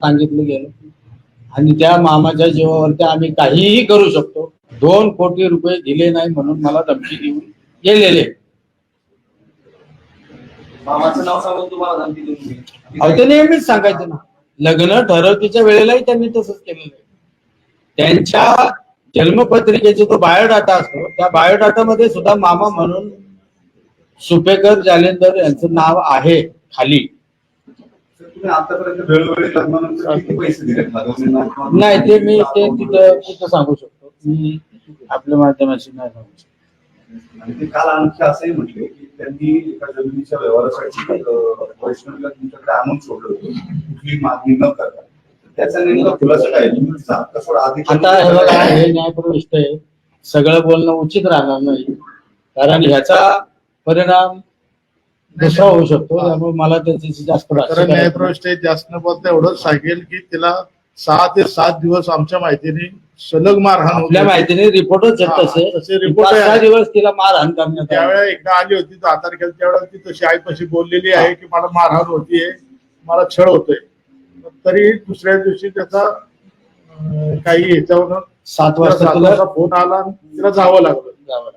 सांगितलं गेलं. आणि त्या मामाच्या जीवावरती आम्ही काहीही करू शकतो. दोन कोटी रुपये दिले नाही म्हणून मला धमकी देऊन गेलेले. मामाचं नाव सांगून तुम्हाला धमकी देऊन दिली. अहो ते नेहमीच सांगायचे ना. लग्न ठरवतीच्या वेळेलाही त्यांनी तसंच केलेलं आहे. त्यांच्या जन्मपत्रिकेचा तो बायोडाटा असतो. त्या बायोडाटा मध्ये सुद्धा मामा म्हणून सुपेकर जालेंदर यांचं नाव आहे खाली. नाही ते मी ते तिथं तिथं सांगू शकतो. मी आपल्या माध्यमाशी नाही सांगू शकतो. आणि ते काल आणखी असंही म्हटले की त्यांनी एका जमिनीच्या व्यवहारासाठी वैष्णवीला तुमच्याकडे आणून सोडलं होतं. कुठली मागणी न करता. त्याचा नेमका खुलासा काय? आता हे बघा हे न्यायप्रविष्ट आहे. सगळं बोलणं उचित राहणार नाही. कारण ह्याचा परिणाम दुसरा होऊ शकतो त्यामुळे मला त्याची जास्त कारण. न्यायप्रविष्ट जास्त न बोलता एवढंच सांगेल की तिला सहा ते सात दिवस आमच्या माहितीने सलग मारहाण आपल्या होती. माहितीने रिपोर्टच आहेत हा, तसे report पाच सहा आहे. दिवस तिला मारहाण करण्यात आली. त्यावेळेला एकदा आली होती तर आधार केलं त्यावेळेला ती तशी आईपाशी बोललेली आहे की मला मारहाण होतीये मला छळ होतोय तरी दुसऱ्या दिवशी त्याचा अं, काही ह्याच्यावर सात वाजता तिला फोन आला आणि तिला जावं लागलं जावं लागलं.